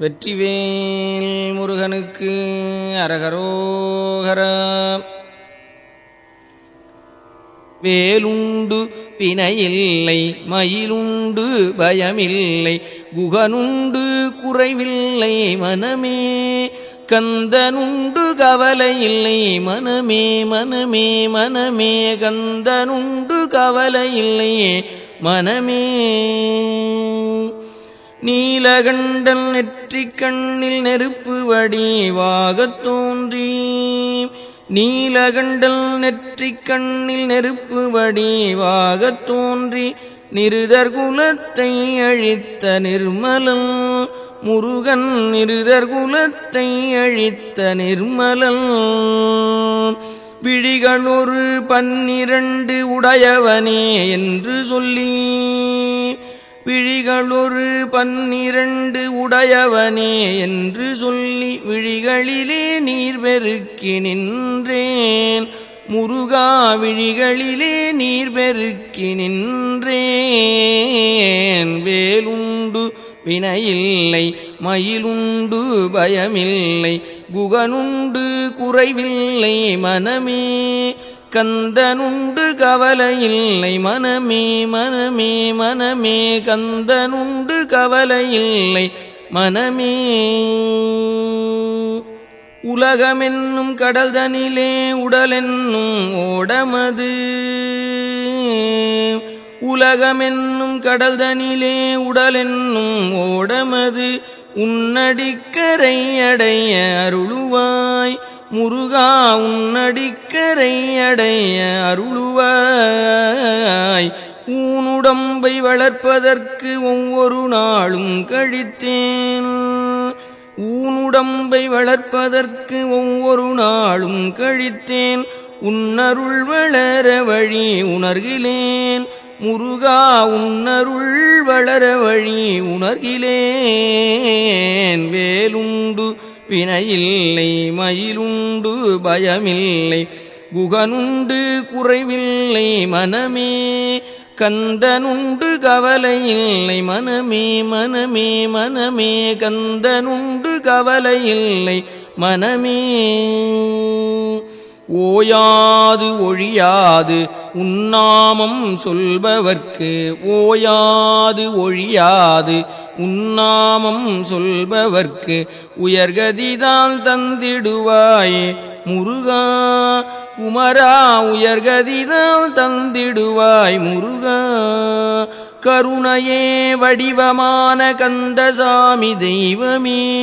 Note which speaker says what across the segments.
Speaker 1: வெற்றிவேல் முருகனுக்கு அரகரோகர. வேலுண்டு பிணையில்லை மயிலுண்டு பயமில்லை குகனுண்டு குறைவில்லை மனமே கந்தனுண்டு கவலை இல்லை மனமே மனமே மனமே கந்தனுண்டு கவலை இல்லை மனமே. நீலகண்டன் நெற்றிக் கண்ணில் நெருப்பு வடிவாகத் தோன்றி. நீலகண்டல் நெற்றிக் கண்ணில் நெருப்பு வடிவாகத் தோன்றி. நிருதர் குலத்தை அழித்த நிர்மலன் முருகன் நிருதர் குலத்தை அழித்த நிர்மலன். விழிகளொரு பன்னிரண்டு உடையவனே என்று சொல்லி விழிகளொரு பன்னிரண்டு உடையவனே என்று சொல்லி விழிகளிலே நீர் பெருக்கி நின்றேன். முருகா விழிகளிலே நீர் பெருக்கி நின்றேன். வேலுண்டு வினையில்லை மயிலுண்டு பயமில்லை குகனுண்டு குறைவில்லை மனமே. கந்தனுண்டு கவலையில்லை. மனமே மனமே மனமே கந்தனுண்டு கவலையில்லை. மனமே. உலகமென்னும் கடல்தனிலே உடலென்னும் ஓடமது. உலகமென்னும் கடல்தனிலே உடலென்னும் ஓடமது. உன்னடிக்கரை அடைய அருளுவாய். முருகா உன்னடிக்கரை அடைய அருளுவாய். ஊனுடம்பை வளர்ப்பதற்கு ஒவ்வொரு நாளும் கழித்தேன். ஊனுடம்பை வளர்ப்பதற்கு ஒவ்வொரு நாளும் கழித்தேன். உன்னருள் வளர வழி உணர்கிலேன். முருகா உன்னருள் வளர வழி உணர்கிலேன். வேலும் வினையில்லை மயிலுண்டு பயமில்லை குகனுண்டு குறைவில்லை மனமே கந்தனுண்டு கவலையில்லை மனமே மனமே மனமே கந்தனுண்டு கவலையில்லை மனமே. ஓயாது ஒழியாது உன்னாமம் சொல்பவர்க்கு ஓயாது ஒழியாது உன்னாமம் சொல்பவர்க்கு உயர்கதிதான் தந்திடுவாயே. முருகா குமரா உயர்கதிதான் தந்திடுவாய் முருகா. கருணையே வடிவமான கந்தசாமி தெய்வமே.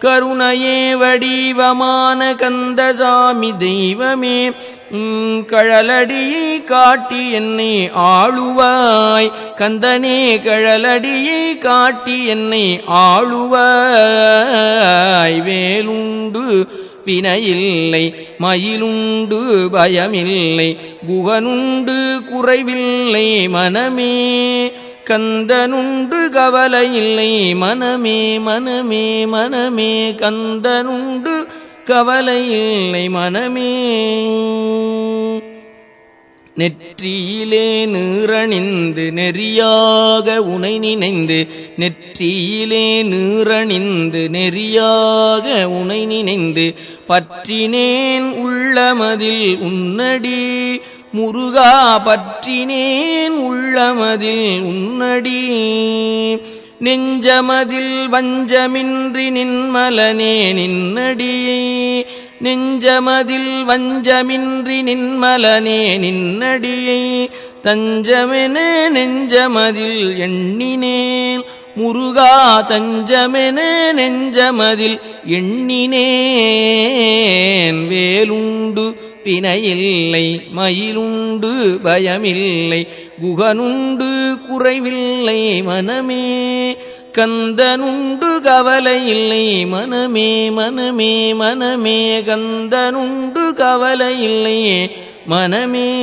Speaker 1: கருணையே வடிவமான கந்தசாமி தெய்வமே. கழலடியை காட்டி என்னை ஆளுவாய். கந்தனே கழலடியை காட்டி என்னை ஆளுவாய். வேலுண்டு வினையில்லை மயிலுண்டு பயமில்லை குகனுண்டு குறைவில்லை மனமே. கந்தனுண்டு கவலையில்லை மனமே மனமே மனமே. கந்தனுண்டு கவலையில்லை மனமே. நெற்றியிலே நீரணிந்து நெறியாக உனை நினைந்து நெற்றியிலே நீரணிந்து நெறியாக உனை நினைந்து பற்றினேன் உள்ளமதில் உன்னடி முருகா பற்றினேன் உள்ளமதில் உன்னடி. நெஞ்சமதில் வஞ்சமின்றி நின்மலனே நின்னடியே. நெஞ்சமதில் வஞ்சமின்றி நின்மலனே நின்னடியை. தஞ்சமென நெஞ்சமதில் எண்ணினேன். முருகா தஞ்சமென நெஞ்சமதில் எண்ணினேன். வேலுண்டு பிணையில்லை மயிலுண்டு பயமில்லை. குகனுண்டு குறைவில்லை மனமே கந்தனுண்டு கவலையில்லை மனமே மனமே மனமே கந்தனுண்டு கவலையில்லை மனமே.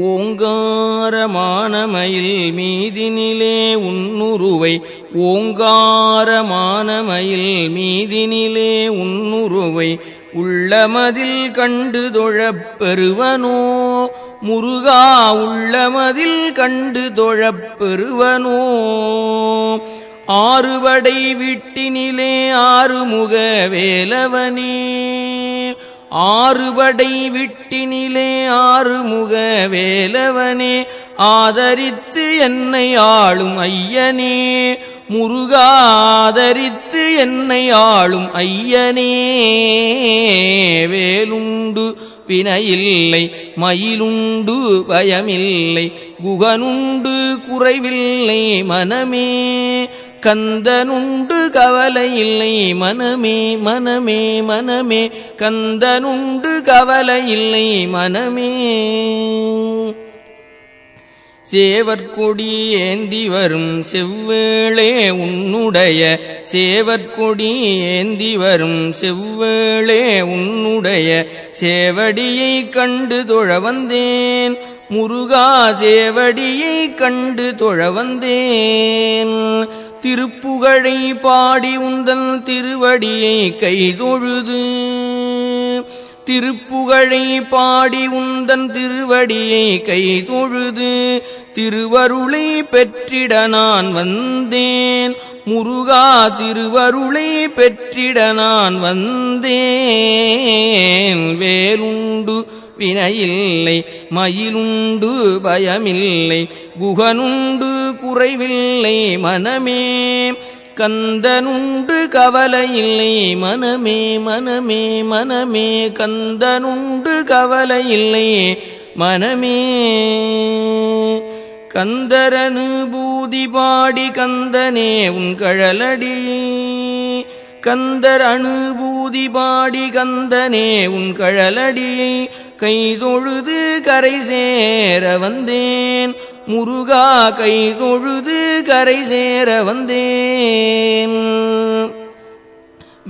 Speaker 1: ஓங்காரமானமயில் மீதினிலே உன்னுருவை ஓங்காரமானமயில் மீதினிலே உன்னுருவை உள்ளமதில் கண்டு தொழப் பெறுவனோ முருகா உள்ளமதில் கண்டு தொழப் பெறுவனோ ஆறுபடை வீட்டினிலே ஆறுமுக வேலவனே. ஆறுபடை விட்டினிலே ஆறுமுக வேலவனே. ஆதரித்து என்னை ஆளும் ஐயனே. முருகாதரித்து என்னை ஆளும் ஐயனே வேலுண்டு வினையில்லை மயிலுண்டு பயமில்லை குகனுண்டு குறைவில்லை மனமே கந்தனுண்டு கவலை இல்லை மனமே மனமே மனமே கந்தனுண்டு கவலை இல்லை மனமே. சேவற்கொடி ஏந்தி வரும் செவ்வேளே உன்னுடைய. சேவற்கொடி ஏந்தி வரும் செவ்வேளே உன்னுடைய. சேவடியை கண்டு தொழ வந்தேன். முருகா சேவடியை கண்டு தொழ வந்தேன். திருப்புகழை பாடி உந்தன் திருவடியை கைதொழுது. திருப்புகழை பாடி உந்தன் திருவடியை கை தொழுது திருவருளை பெற்றிட நான் வந்தேன். முருகா திருவருளை பெற்றிட நான் வந்தேன். வேலுண்டு வினையில்லை மயிலுண்டு பயமில்லை குகனுண்டு குறைவில்லை மனமே. கந்தனுண்டு கவலை இல்லை. மனமே மனமே மனமே. கந்தனுண்டு கவலை இல்லை. மனமே. கந்தரனு பூதி பாடி கந்தனே உன் கழலடி. கந்தர் அணுபூதி பாடி கந்தனே உன் கழலடியை கைதொழுது கரை சேர வந்தேன். முருகா கைதொழுது கரை சேர வந்தேன்.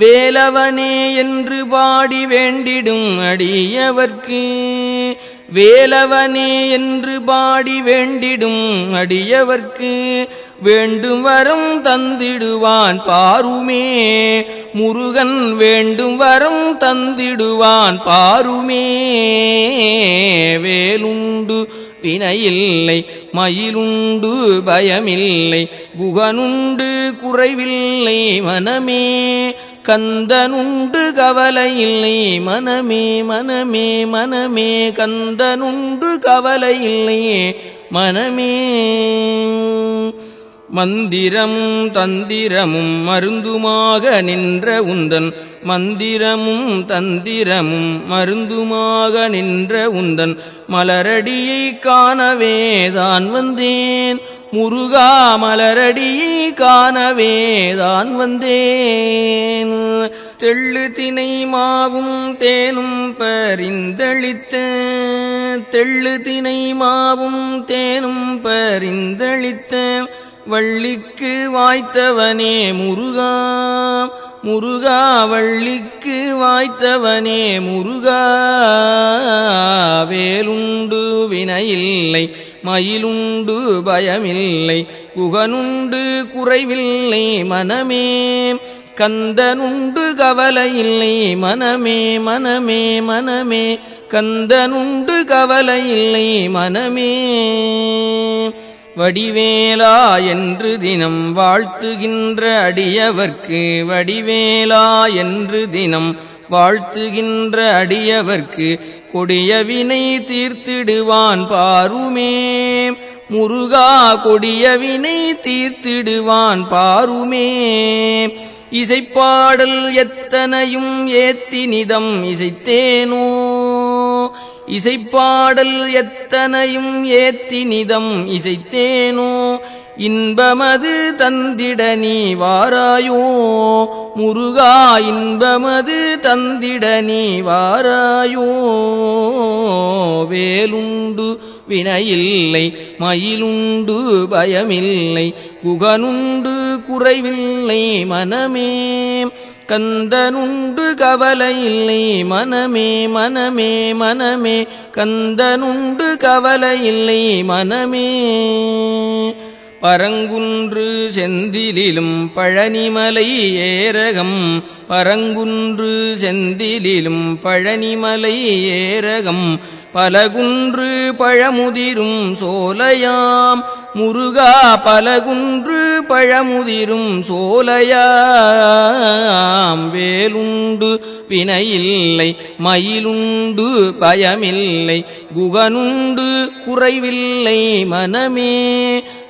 Speaker 1: வேலவனே என்று பாடி வேண்டிடும் அடியவர்க்கு. வேலவனே என்று பாடி வேண்டிடும் அடியவர்க்கு. வேண்டும் வரம் தந்திடுவான் பாருமே. முருகன் வேண்டும் வரம் தந்திடுவான் பாருமே. வேலுண்டு வினையில்லை மயிலுண்டு பயமில்லை குகனுண்டு குறைவில்லை மனமே. கந்தனுண்டு கவலை இல்லை. மனமே மனமே மனமே கந்தனுண்டு கவலை இல்லை. மனமே. மந்திரமும் தந்திரமும் மருந்துமாக நின்ற உந்தன். மந்திரமும் தந்திரமும் மருந்துமாக நின்ற உந்தன். மலரடியை காணவே தான் வந்தேன். முருகா மலரடியை காணவே தான் வந்தேன். தெள்ளு தினை மாவும் தேனும் பரிந்தளித்த தெள்ளு தினை மாவும் தேனும் பரிந்தளித்த வள்ளிக்கு வாய்த்தவனே முருகா முருகா வள்ளிக்கு வாய்த்தவனே முருகா வேலுண்டு வினையில்லை. மயிலுண்டு பயமில்லை குகனுண்டு குறைவில்லை மனமே. கந்தனுண்டு கவலையில்லை இல்லை மனமே மனமே மனமே. கந்தனுண்டு கவலையில்லை இல்லை மனமே. வடிவேலா என்று தினம் வாழ்த்துகின்ற அடியவர்க்கு வடிவேலா என்று தினம் வாழ்த்துகின்ற அடியவர்க்கு கொடிய வினை தீர்த்திடுவான் பாருமே. முருகா கொடிய வினை தீர்த்திடுவான் பாருமே. இசைப்பாடல் எத்தனையும் ஏத்தி நிதம் இசைத்தேனோ. இசைப்பாடல் எத்தனையும் ஏத்தி நிதம் இசைத்தேனோ. இன்பமது தந்திட நீ வாராயோ? முருகா இன்பமது தந்திட நீ வாராயோ? வேலுண்டு வினையில்லை மயிலுண்டு பயமில்லை குகனுண்டு குறைவில்லை மனமே. கந்தனுண்டு கவலையில்லை மனமே மனமே மனமே. கந்தனுண்டு கவலையில்லை மனமே. பரங்குன்று செந்திலிலும் பழனிமலை ஏரகம். பரங்குன்று செந்திலிலும் பழனிமலை ஏரகம். பலகுன்று பழமுதிரும் சோலையாம். முருகா பலகுன்று பழமுதிரும் சோலையாம் வேலுண்டு வினையில்லை மயிலுண்டு பயமில்லை குகனுண்டு குறைவில்லை மனமே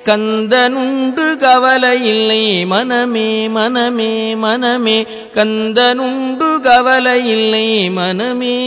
Speaker 1: கந்தனுண்டு கவலையில்லை மனமே மனமே மனமே கந்தனுண்டு கவலையில்லை மனமே.